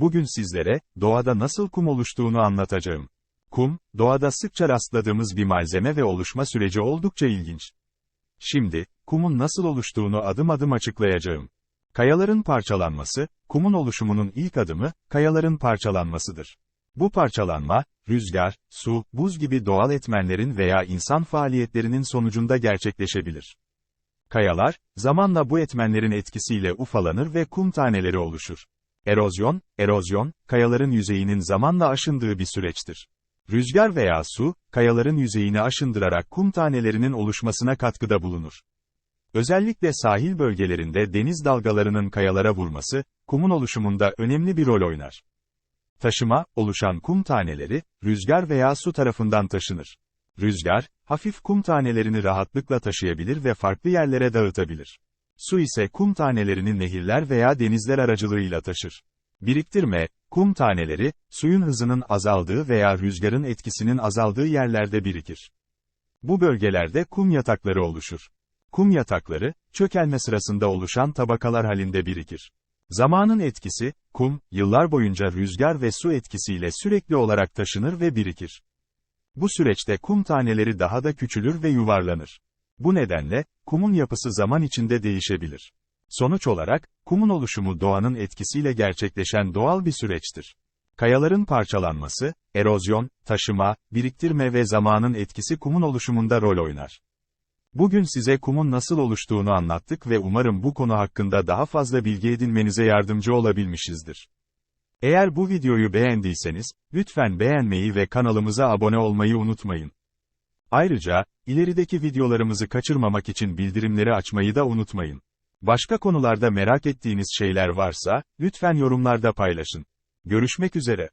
Bugün sizlere, doğada nasıl kum oluştuğunu anlatacağım. Kum, doğada sıkça rastladığımız bir malzeme ve oluşma süreci oldukça ilginç. Şimdi, kumun nasıl oluştuğunu adım adım açıklayacağım. Kayaların parçalanması, kumun oluşumunun ilk adımı, kayaların parçalanmasıdır. Bu parçalanma, rüzgar, su, buz gibi doğal etmenlerin veya insan faaliyetlerinin sonucunda gerçekleşebilir. Kayalar, zamanla bu etmenlerin etkisiyle ufalanır ve kum taneleri oluşur. Erozyon, erozyon, kayaların yüzeyinin zamanla aşındığı bir süreçtir. Rüzgar veya su, kayaların yüzeyini aşındırarak kum tanelerinin oluşmasına katkıda bulunur. Özellikle sahil bölgelerinde deniz dalgalarının kayalara vurması, kumun oluşumunda önemli bir rol oynar. Taşıma, oluşan kum taneleri, rüzgar veya su tarafından taşınır. Rüzgar, hafif kum tanelerini rahatlıkla taşıyabilir ve farklı yerlere dağıtabilir. Su ise kum tanelerini nehirler veya denizler aracılığıyla taşır. Biriktirme, kum taneleri, suyun hızının azaldığı veya rüzgarın etkisinin azaldığı yerlerde birikir. Bu bölgelerde kum yatakları oluşur. Kum yatakları, çökelme sırasında oluşan tabakalar halinde birikir. Zamanın etkisi, kum, yıllar boyunca rüzgar ve su etkisiyle sürekli olarak taşınır ve birikir. Bu süreçte kum taneleri daha da küçülür ve yuvarlanır. Bu nedenle, kumun yapısı zaman içinde değişebilir. Sonuç olarak, kumun oluşumu doğanın etkisiyle gerçekleşen doğal bir süreçtir. Kayaların parçalanması, erozyon, taşıma, biriktirme ve zamanın etkisi kumun oluşumunda rol oynar. Bugün size kumun nasıl oluştuğunu anlattık ve umarım bu konu hakkında daha fazla bilgi edinmenize yardımcı olabilmişizdir. Eğer bu videoyu beğendiyseniz, lütfen beğenmeyi ve kanalımıza abone olmayı unutmayın. Ayrıca, ilerideki videolarımızı kaçırmamak için bildirimleri açmayı da unutmayın. Başka konularda merak ettiğiniz şeyler varsa, lütfen yorumlarda paylaşın. Görüşmek üzere.